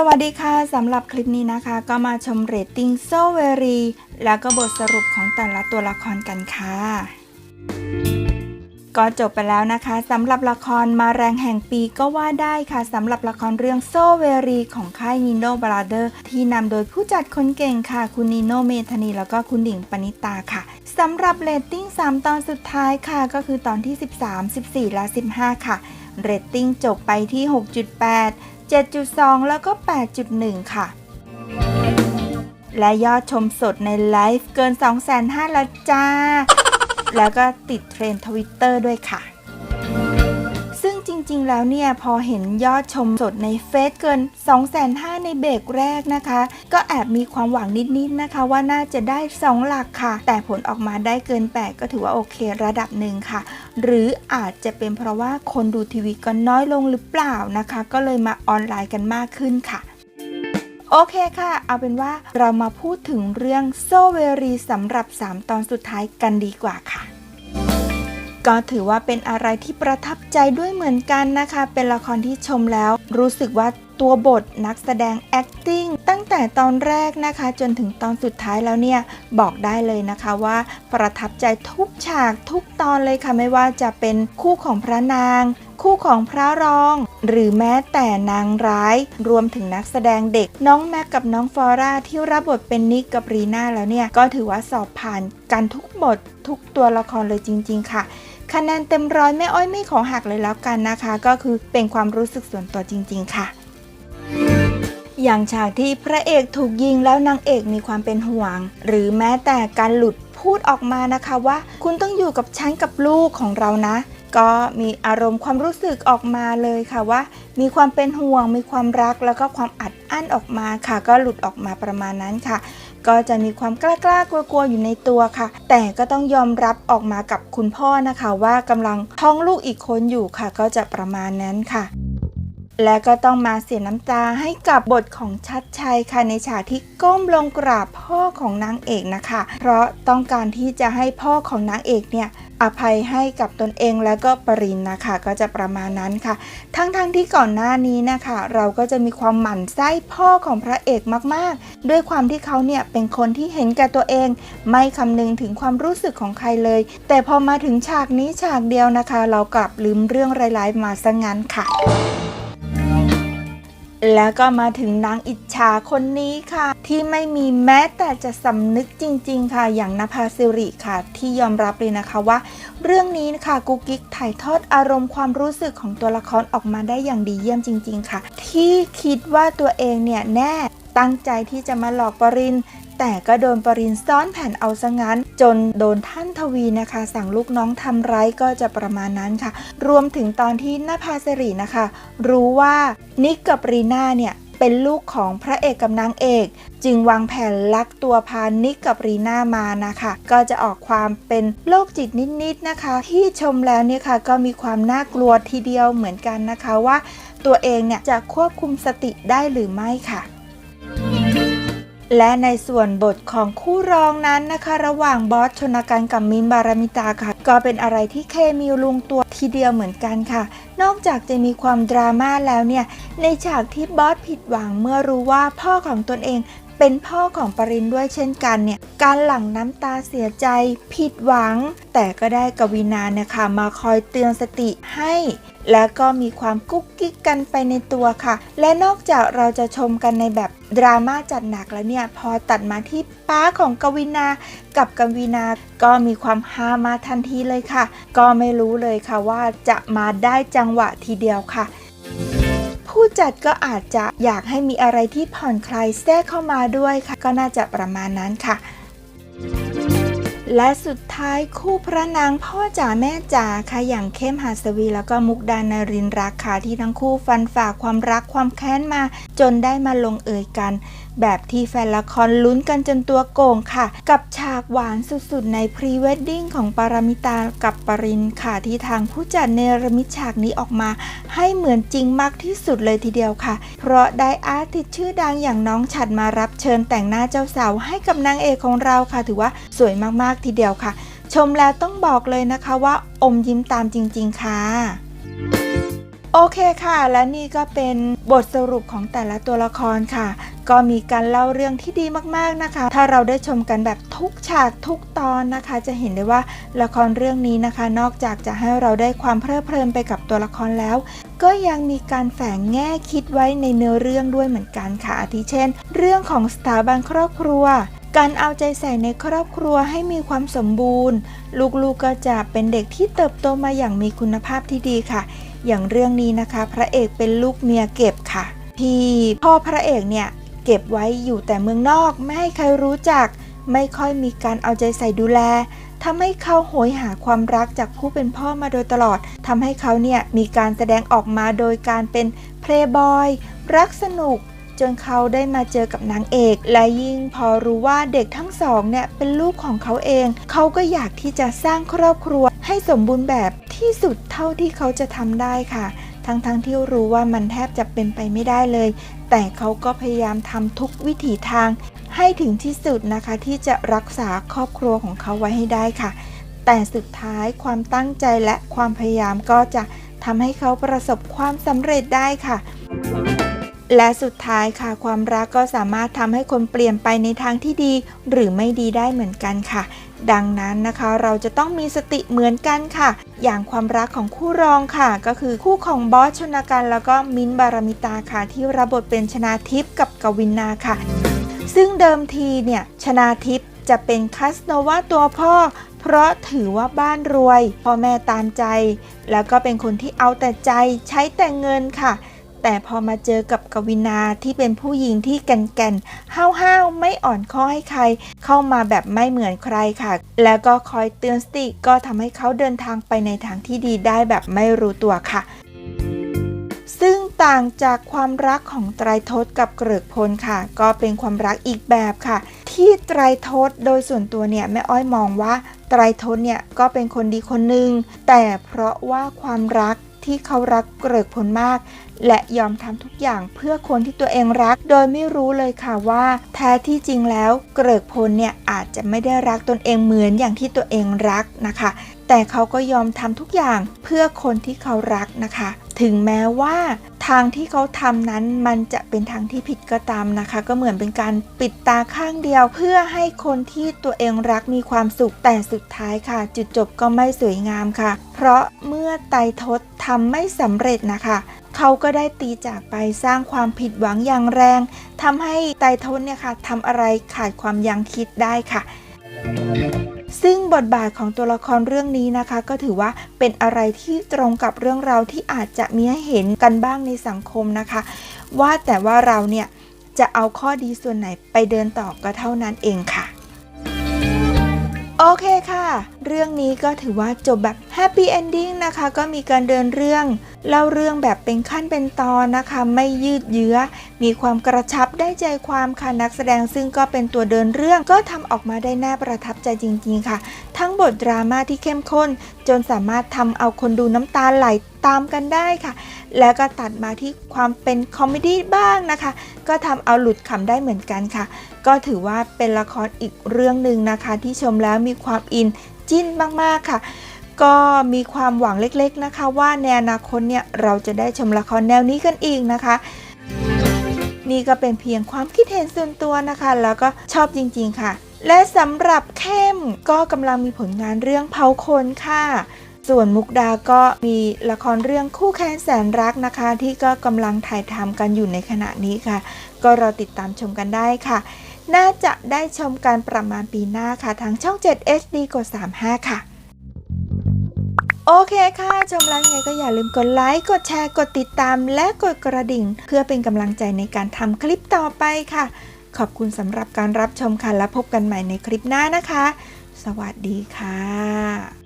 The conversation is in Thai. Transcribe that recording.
สวัสดีค่ะสำหรับคลิปนี้นะคะ ก็มาชมเรตติ้งโซเวรีแล้วก็บทสรุปของแต่ละตัวละครกันค่ะ ก็จบไปแล้วนะคะสำหรับละครมาแรงแห่งปีก็ว่าได้ค่ะสำหรับละครเรื่องโซเวรีของค่ายนิโนบราเดอร์ที่นำโดยผู้จัดคนเก่งค่ะ คุณนิโนเมธานีแล้วก็คุณหญิงปณิตาค่ะสำหรับเรตติ้ง 3 ตอนสุดท้ายค่ะ ก็คือตอนที่ 13 14 และ 15 ค่ะเรตติ้งจบไปที่ 6.8 7.2 แล้วก็ 8.1 ค่ะ และยอดชมสดในไลฟ์เกิน 2,500แล้วจ้า แล้วก็ติดเทรนทวิตเตอร์ด้วยค่ะ ซึ่งจริงๆ แล้วเนี่ย พอเห็นยอดชมสดในเฟซเกิน 2,500 ในเบรกแรกนะคะ ก็แอบมีความหวังนิดๆนะคะว่าน่าจะได้ 2 หลักค่ะ แต่ผลออกมาได้เกิน 8 ก็ถือว่าโอเคระดับหนึ่งค่ะ หรืออาจจะเป็นเพราะว่าคนดูทีวีก็น้อยลงหรือเปล่านะคะ ก็เลยมาออนไลน์กันมากขึ้นค่ะโอเคค่ะ เอาเป็นว่าเรามาพูดถึงเรื่องโซเวรีสำหรับ 3 ตอนสุดท้ายกันดีกว่าค่ะ ก็ถือว่าเป็นอะไรที่ประทับใจด้วยเหมือนกันนะคะ เป็นละครที่ชมแล้ว รู้สึกว่าตัวบทนักแสดง acting แต่ตอนแรกนะคะ จนถึงตอนสุดท้ายแล้วเนี่ยบอกได้เลยนะคะว่าประทับใจทุกฉากทุกตอนเลยค่ะไม่ว่าจะเป็นคู่ของพระนาง คู่ของพระรอง หรือแม้แต่นางร้าย รวมถึงนักแสดงเด็ก น้องแม็กกับน้องฟอร่าที่รับบทเป็นนิกกับรีน่าแล้วเนี่ย ก็ถือว่าสอบผ่านกันทุกบททุกตัวละครเลยจริง ๆ ค่ะคะแนนเต็มร้อยไม่อ้อยไม่ขอหักเลยแล้วกันนะคะ ก็คือเป็นความรู้สึกส่วนตัวจริง ๆ ค่ะ อย่างฉากที่พระเอกถูกยิงแล้วนางเอกมีความเป็นห่วง หรือแม้แต่การหลุดพูดออกมานะคะว่า คุณต้องอยู่กับฉันกับลูกของเรานะ ก็มีอารมณ์ความรู้สึกออกมาเลยค่ะว่า มีความเป็นห่วง มีความรักแล้วก็ความอัดอั้นออกมาค่ะ ก็หลุดออกมาประมาณนั้นค่ะ ก็จะมีความกล้ากล้ากลัวกลัวๆอยู่ในตัวค่ะ แต่ก็ต้องยอมรับออกมากับคุณพ่อนะคะ ว่ากำลังท้องลูกอีกคนอยู่ค่ะ ก็จะประมาณนั้นค่ะ และก็ต้องมาเสียน้ำตาให้กับบทของชัดชัยค่ะในฉากที่ก้มลงกราบพ่อของนางเอกนะคะ เพราะต้องการที่จะให้พ่อของนางเอกเนี่ยอภัยให้กับตนเองแล้วก็ปรินนะคะ ก็จะประมาณนั้นค่ะ ทั้งๆทที่ก่อนหน้านี้นะคะ เราก็จะมีความหมั่นไส้พ่อของพระเอกมากๆ ด้วยความที่เขาเนี่ยเป็นคนที่เห็นแก่ตัวเอง ไม่คำนึงถึงความรู้สึกของใครเลย แต่พอมาถึงฉากนี้ฉากเดียวนะคะ เรากลับลืมเรื่องร้ายๆมาซะงั้นค่ะ แล้วก็มาถึงนางอิจฉาคนนี้ค่ะ ที่ไม่มีแม้แต่จะสำนึกจริง ๆ ค่ะ อย่างนภาสิริค่ะ ที่ยอมรับเลยนะคะว่า เรื่องนี้นะคะกุ๊กกิ๊กถ่ายทอดอารมณ์ความรู้สึกของตัวละครออกมาได้อย่างดีเยี่ยมจริง ๆ ค่ะ ที่คิดว่าตัวเองเนี่ยแน่ตั้งใจที่จะมาหลอกปริน แต่ก็โดนปรินซ้อนแผ่นเอาซะงั้น จนโดนท่านทวีนะคะ สั่งลูกน้องทำร้ายก็จะประมาณนั้นค่ะ รวมถึงตอนที่นภาสิรินะคะ รู้ว่านิกกับรีน่าเนี่ยเป็นลูกของพระเอกกับนางเอก จึงวางแผนลักตัวพานิกกับรีน่ามานะคะ ก็จะออกความเป็นโรคจิตนิดๆนะคะ ที่ชมแล้วเนี่ยค่ะก็มีความน่ากลัวทีเดียวเหมือนกันนะคะว่า ตัวเองเนี่ยจะควบคุมสติได้หรือไม่ค่ะ และในส่วนบทของคู่รองนั้นนะคะ ระหว่างบอสชนกันกับมินบารมิตาค่ะ ก็เป็นอะไรที่เคมีลงตัวทีเดียวเหมือนกันค่ะ นอกจากจะมีความดราม่าแล้วเนี่ย ในฉากที่บอสผิดหวังเมื่อรู้ว่าพ่อของตนเองเป็นพ่อของปรินด้วยเช่นกันเนี่ย การหลั่งน้ำตาเสียใจผิดหวัง แต่ก็ได้กวินาเนี่ยค่ะมาคอยเตือนสติให้ และก็มีความกุ๊กกิ๊กกันไปในตัวค่ะ และนอกจากเราจะชมกันในแบบดราม่าจัดหนักแล้วเนี่ย พอตัดมาที่ป้าของกวินา กับกวินา ก็มีความฮามาทันทีเลยค่ะ ก็ไม่รู้เลยค่ะว่าจะมาได้จังหวะทีเดียวค่ะผู้จัดก็อาจจะอยากให้มีอะไรที่ผ่อนคลายแทรกเข้ามาด้วยค่ะ ก็น่าจะประมาณนั้นค่ะ และสุดท้ายคู่พระนางพ่อจ๋าแม่จ๋าค่ะอย่างเข้มหัสวี แล้วก็มุกดานารินรักค่ะที่ทั้งคู่ฟันฝ่าความรักความแค้นมา จนได้มาลงเอยกัน แบบที่แฟนละครลุ้นกันจนตัวโก่งค่ะ กับฉากหวานสุดๆ ในพรีเวดดิ้งของปารามิตากับปรินค่ะ ที่ทางผู้จัดเนรมิตฉากนี้ออกมา ให้เหมือนจริงมากที่สุดเลยทีเดียวค่ะ เพราะได้อาร์ติสต์ชื่อดังอย่างน้องฉัดมารับเชิญแต่งหน้าเจ้าสาวให้กับนางเอกของเราค่ะ ถือว่าสวยมากๆทีเดียวค่ะ ชมแล้วต้องบอกเลยนะคะว่าอมยิ้มตามจริง ๆ ค่ะ โอเคค่ะ และนี่ก็เป็นบทสรุปของแต่ละตัวละครค่ะ ก็มีการเล่าเรื่องที่ดีมากๆนะคะ ถ้าเราได้ชมกันแบบทุกฉากทุกตอนนะคะ จะเห็นได้ว่าละครเรื่องนี้นะคะ นอกจากจะให้เราได้ความเพลิดเพลินไปกับตัวละครแล้ว ก็ยังมีการแฝงแง่คิดไว้ในเนื้อเรื่องด้วยเหมือนกันค่ะอาทิเช่น เรื่องของสถาบันครอบครัว การเอาใจใส่ในครอบครัวให้มีความสมบูรณ์ ลูกๆกก็จะเป็นเด็กที่เติบโตมาอย่างมีคุณภาพที่ดีค่ะ อย่างเรื่องนี้นะคะ พระเอกเป็นลูกเมียเก็บค่ะที่พ่อพระเอกเนี่ยเก็บไว้อยู่แต่เมืองนอกไม่ให้ใครรู้จัก ไม่ค่อยมีการเอาใจใส่ดูแลทำให้เขาโหยหาความรักจากผู้เป็นพ่อมาโดยตลอดทำให้เขาเนี่ยมีการแสดงออกมาโดยการเป็นเพลย์บอยรักสนุก จนเขาได้มาเจอกับนางเอก และยิ่งพอรู้ว่าเด็กทั้งสองเนี่ยเป็นลูกของเขาเอง เขาก็อยากที่จะสร้างครอบครัว ให้สมบูรณ์แบบที่สุดเท่าที่เขาจะทำได้ค่ะ ทั้งๆทที่รู้ว่ามันแทบจะเป็นไปไม่ได้เลย แต่เขาก็พยายามทำทุกวิถีทาง ให้ถึงที่สุดนะคะที่จะรักษาครอบครัวของเขาไว้ให้ได้ค่ะ แต่สุดท้ายความตั้งใจและความพยายามก็จะทำให้เขาประสบความสำเร็จได้ค่ะ และสุดท้ายค่ะความรักก็สามารถทำให้คนเปลี่ยนไปในทางที่ดี หรือไม่ดีได้เหมือนกันค่ะ ดังนั้นนะคะเราจะต้องมีสติเหมือนกันค่ะ อย่างความรักของคู่รองค่ะ ก็คือคู่ของบอสชนการแล้วก็มิ้นบารมิตาค่ะ ที่รับบทเป็นชนาทิพย์กับกวินนาค่ะ ซึ่งเดิมทีเนี่ยชนาทิพย์จะเป็นคัสโนวาตัวพ่อ เพราะถือว่าบ้านรวยพ่อแม่ตามใจ แล้วก็เป็นคนที่เอาแต่ใจใช้แต่เงินค่ะ แต่พอมาเจอกับกวินาที่เป็นผู้หญิงที่แก่นๆห้าวๆ ไม่อ่อนข้อให้ใคร เข้ามาแบบไม่เหมือนใครค่ะ แล้วก็คอยเตือนสติก็ทำให้เขาเดินทางไปในทางที่ดีได้แบบไม่รู้ตัวค่ะซึ่งต่างจากความรักของไตรทศกับเกริกพลค่ะ ก็เป็นความรักอีกแบบค่ะ ที่ไตรทศโดยส่วนตัวเนี่ยแม่อ้อยมองว่าไตรทศเนี่ยก็เป็นคนดีคนหนึ่งแต่เพราะว่าความรัก ที่เขารักเกริกพลมาก และยอมทำทุกอย่างเพื่อคนที่ตัวเองรัก โดยไม่รู้เลยค่ะว่า แท้ที่จริงแล้วเกริกพลเนี่ยอาจจะไม่ได้รักตนเองเหมือนอย่างที่ตัวเองรักนะคะ แต่เขาก็ยอมทำทุกอย่างเพื่อคนที่เขารักนะคะ ถึงแม้ว่า ทางที่เขาทำนั้นมันจะเป็นทางที่ผิดก็ตามนะคะ ก็เหมือนเป็นการปิดตาข้างเดียว เพื่อให้คนที่ตัวเองรักมีความสุขแต่สุดท้ายค่ะ จุดจบก็ไม่สวยงามค่ะ เพราะเมื่อไตทศทำไม่สำเร็จนะคะเขาก็ได้ตีจากไปสร้างความผิดหวังอย่างแรงทำให้ไตทศเนี่ยค่ะทำอะไรขาดความยังคิดได้ค่ะ ซึ่งบทบาทของตัวละครเรื่องนี้นะคะ ก็ถือว่าเป็นอะไรที่ตรงกับเรื่องราวที่อาจจะมีให้เห็นกันบ้างในสังคมนะคะ ว่าแต่ว่าเราเนี่ยจะเอาข้อดีส่วนไหนไปเดินต่อก็เท่านั้นเองค่ะ โอเคค่ะ เรื่องนี้ก็ถือว่าจบแบบแฮปปี้เอนดิ้งนะคะ ก็มีการเดินเรื่อง เล่าเรื่องแบบเป็นขั้นเป็นตอนนะคะ ไม่ยืดเยื้อ มีความกระชับได้ใจความค่ะนักแสดงซึ่งก็เป็นตัวเดินเรื่องก็ทำออกมาได้น่าประทับใจจริงๆค่ะ ทั้งบทดราม่าที่เข้มข้น จนสามารถทำเอาคนดูน้ำตาไหล ตามกันได้ค่ะ แล้วก็ตัดมาที่ความเป็นคอมเมดี้บ้างนะคะ ก็ทำเอาหลุดขำได้เหมือนกันค่ะ ก็ถือว่าเป็นละครอีกเรื่องหนึ่งนะคะ ที่ชมแล้วมีความอินจิ้นมากๆค่ะก็มีความหวังเล็กๆนะคะ ว่าในอนาคตเนี่ยเราจะได้ชมละครแนวนี้กันอีกนะคะ นี่ก็เป็นเพียงความคิดเห็นส่วนตัวนะคะ แล้วก็ชอบจริงๆค่ะ และสำหรับเข้มก็กำลังมีผลงานเรื่องเผาคนค่ะ ส่วนมุกดาก็มีละครเรื่องคู่แค้นแสนรักนะคะ ที่ก็กำลังถ่ายทำกันอยู่ในขณะนี้ค่ะ ก็รอติดตามชมกันได้ค่ะ น่าจะได้ชมกันประมาณปีหน้าค่ะทางช่อง 7 HD กด 35 ค่ะโอเคค่ะ ชมแล้วยังไงก็อย่าลืมกดไลค์ กดแชร์ กดติดตาม และกดกระดิ่ง เพื่อเป็นกำลังใจในการทำคลิปต่อไปค่ะ ขอบคุณสำหรับการรับชมค่ะ และพบกันใหม่ในคลิปหน้านะคะ สวัสดีค่ะ